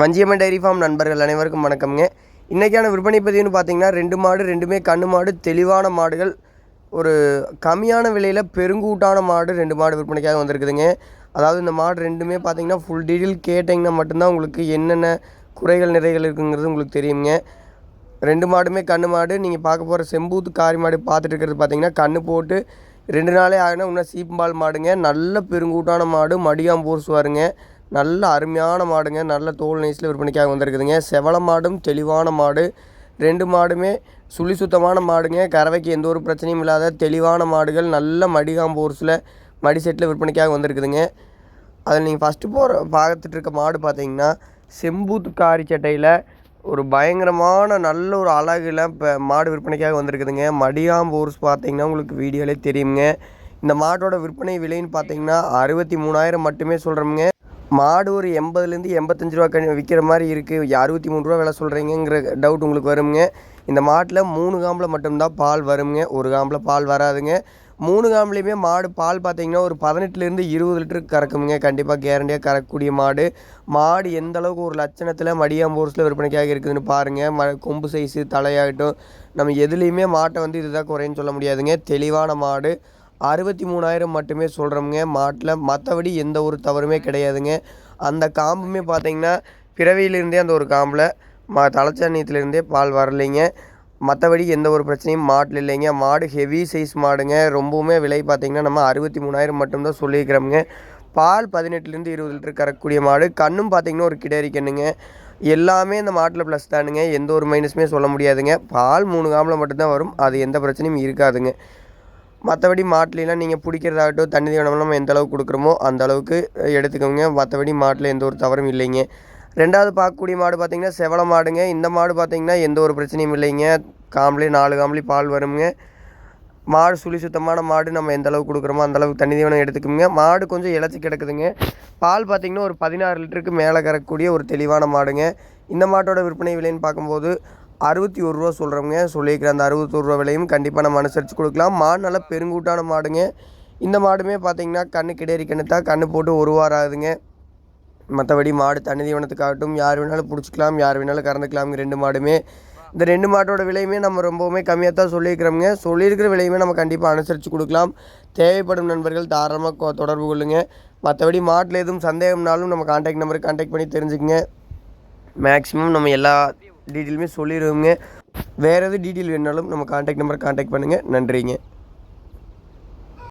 Vanjiamman dairy farm நண்பர்கள் அனைவருக்கும் வணக்கம்ங்க. இன்றைக்கான விற்பனை பதிவுன்னு பார்த்தீங்கன்னா ரெண்டு மாடு ரெண்டுமே கண்ணு மாடு தெளிவான மாடுகள் ஒரு கம்மியான விலையில் பெருங்கூட்டான மாடு ரெண்டு மாடு விற்பனைக்காக வந்திருக்குதுங்க. அதாவது இந்த மாடு ரெண்டுமே பார்த்தீங்கன்னா ஃபுல் டீட்டெயில் கேட்டிங்கன்னா மட்டும்தான் உங்களுக்கு என்னென்ன குறைகள் நிறைகள் இருக்குங்கிறது உங்களுக்கு தெரியுங்க ரெண்டு மாடுமே கண்ணு மாடு. நீங்கள் பார்க்க போகிற செம்பூத்து காரி மாடு பார்த்துட்டு இருக்கிறது பார்த்தீங்கன்னா கண்ணு போட்டு ரெண்டு நாளே ஆகினா இன்னும் சீப்பம்பால் மாடுங்க. நல்ல பெருங்கூட்டான மாடு மடியாம் பூசுவாருங்க நல்ல அருமையான மாடுங்க. நல்ல தோல் நைஸில் விற்பனைக்காக வந்திருக்குதுங்க. செவல மாடும் தெளிவான மாடு. ரெண்டு மாடுமே சுழி சுத்தமான மாடுங்க. கறவைக்கு எந்த ஒரு பிரச்சனையும் இல்லாத தெளிவான மாடுகள். நல்ல மடிகாம்பூர்ஸில் மடி செட்டில் விற்பனைக்காக வந்திருக்குதுங்க. அதில் நீங்கள் ஃபஸ்ட்டு போகிற பார்த்துட்டு இருக்க மாடு பார்த்தீங்கன்னா செம்பூத்து காரி சட்டையில் ஒரு பயங்கரமான நல்ல ஒரு அழகில் இப்போ மாடு விற்பனைக்காக வந்திருக்குதுங்க. மடியாம்பூர்ஸ் பார்த்தீங்கன்னா உங்களுக்கு வீடியோலே தெரியுங்க. இந்த மாட்டோட விற்பனை விலைன்னு பார்த்தீங்கன்னா அறுபத்தி மூணாயிரம் மட்டுமே சொல்கிறோமுங்க மாடு ஒரு எண்பதுலேருந்து எண்பத்தஞ்சு ரூபா கணி விற்கிற மாதிரி இருக்குது அறுபத்தி மூணு ரூபா விலை சொல்கிறீங்கிற டவுட் உங்களுக்கு வருங்க. இந்த மாட்டில் மூணு காம்பில் மட்டும்தான் பால் வருங்க. ஒரு காம்பில் பால் வராதுங்க. மூணு காம்புலேயுமே மாடு பால் பார்த்தீங்கன்னா ஒரு பதினெட்டுலேருந்து இருபது லிட்டருக்கு கறக்குமுங்க. கண்டிப்பாக கேரண்டியாக கறக்கக்கூடிய மாடு. மாடு எந்த அளவுக்கு ஒரு லட்சணத்தில் மடியாம்பூர்ஸில் விற்பனைக்காக இருக்குதுன்னு பாருங்கள் ம கொம்பு சைஸு தலையாகட்டும். நம்ம எதுலேயுமே மாட்டை வந்து இதுதான் குறைன்னு சொல்ல முடியாதுங்க. தெளிவான மாடு. அறுபத்தி மூணாயிரம் மட்டுமே சொல்கிறோமுங்க மாட்டில் மற்றபடி எந்த ஒரு தவறுமே கிடையாதுங்க. அந்த காம்புமே பார்த்தீங்கன்னா பிறவியிலிருந்தே அந்த ஒரு காம்பில் மா தலைச்சாணியத்துலேருந்தே பால் வரலைங்க. மற்றபடி எந்த ஒரு பிரச்சனையும் மாட்டில் இல்லைங்க. மாடு ஹெவி சைஸ் மாடுங்க. ரொம்பவுமே விலை பார்த்திங்கன்னா நம்ம அறுபத்தி மூணாயிரம் மட்டும்தான் சொல்லியிருக்கிறோமுங்க. பால் பதினெட்டுலேருந்து இருபது லிட்டர் கறக்கக்கூடிய மாடு. கண்ணும் பார்த்திங்கன்னா ஒரு கிடரி கண்ணுங்க. எல்லாமே இந்த மாட்டில் ப்ளஸ் தானுங்க. எந்த ஒரு மைனஸுமே சொல்ல முடியாதுங்க. பால் மூணு காம்பில் மட்டும்தான் வரும். அது எந்த பிரச்சனையும் இருக்காதுங்க. மற்றபடி மாட்டிலாம் நீங்கள் பிடிக்கிறதாகட்டும் தண்ணி தீவனம் நம்ம எந்த அளவுக்கு கொடுக்குறோமோ அந்த அளவுக்கு எடுத்துக்கோங்க. மற்றபடி மாட்டில் எந்த ஒரு தவறும் இல்லைங்க. ரெண்டாவது பார்க்கக்கூடிய மாடு பார்த்திங்கன்னா செவல மாடுங்க. இந்த மாடு பார்த்திங்கன்னா எந்த ஒரு பிரச்சனையும் இல்லைங்க. காம்பளி நாலு காம்பளி பால் வருங்க. மாடு சுழி சுத்தமான மாடு நம்ம எந்த அளவுக்கு கொடுக்குறோமோ அந்த அளவுக்கு தண்ணி தீவனம் எடுத்துக்கோங்க. மாடு கொஞ்சம் இலச்சி கிடக்குதுங்க. பால் பார்த்திங்கன்னா ஒரு பதினாறு லிட்டருக்கு மேலே கறக்கக்கூடிய ஒரு தெளிவான மாடுங்க. இந்த மாட்டோட விற்பனை விலைன்னு பார்க்கும்போது அறுபத்தி ஒரு ரூபா சொல்கிறோங்க சொல்லியிருக்கிற அந்த அறுபத்தொரு ரூபா விலையும் கண்டிப்பாக நம்ம அனுசரித்து கொடுக்கலாம். மாடு நல்லா பெருங்கூட்டான மாடுங்க. இந்த மாடுமே பார்த்திங்கன்னா கண்ணு கிடேரி கண்ணு கண்ணு போட்டு ஒரு வாரம் ஆகுதுங்க. மற்றபடி மாடு தண்ணி தீவனத்துக்காகட்டும் யார் வேணாலும் பிடிச்சிக்கலாம் யார் வேணாலும் கறந்துக்கலாம் ரெண்டு மாடுமே. இந்த ரெண்டு மாட்டோட விலையுமே நம்ம ரொம்பவுமே கம்மியாக தான் சொல்லியிருக்கிறோங்க சொல்லியிருக்கிற விலையுமே நம்ம கண்டிப்பாக அனுசரித்து கொடுக்கலாம். தேவைப்படும் நண்பர்கள் தாராளமாக தொடர்பு கொள்ளுங்கள் மற்றபடி மாட்டில் எதுவும் சந்தேகம்னாலும் நம்ம கான்டாக்ட் நம்பருக்கு கான்டாக்ட் பண்ணி தெரிஞ்சுக்கங்க. மேக்ஸிமம் நம்ம எல்லா டீட்டெயிலுமே சொல்லிடுவோங்க வேறு எதுவும் டீட்டெயில் வேணாலும் நம்ம காண்டாக்ட் நம்பர் காண்டாக்ட் பண்ணுங்கள் நன்றிங்க.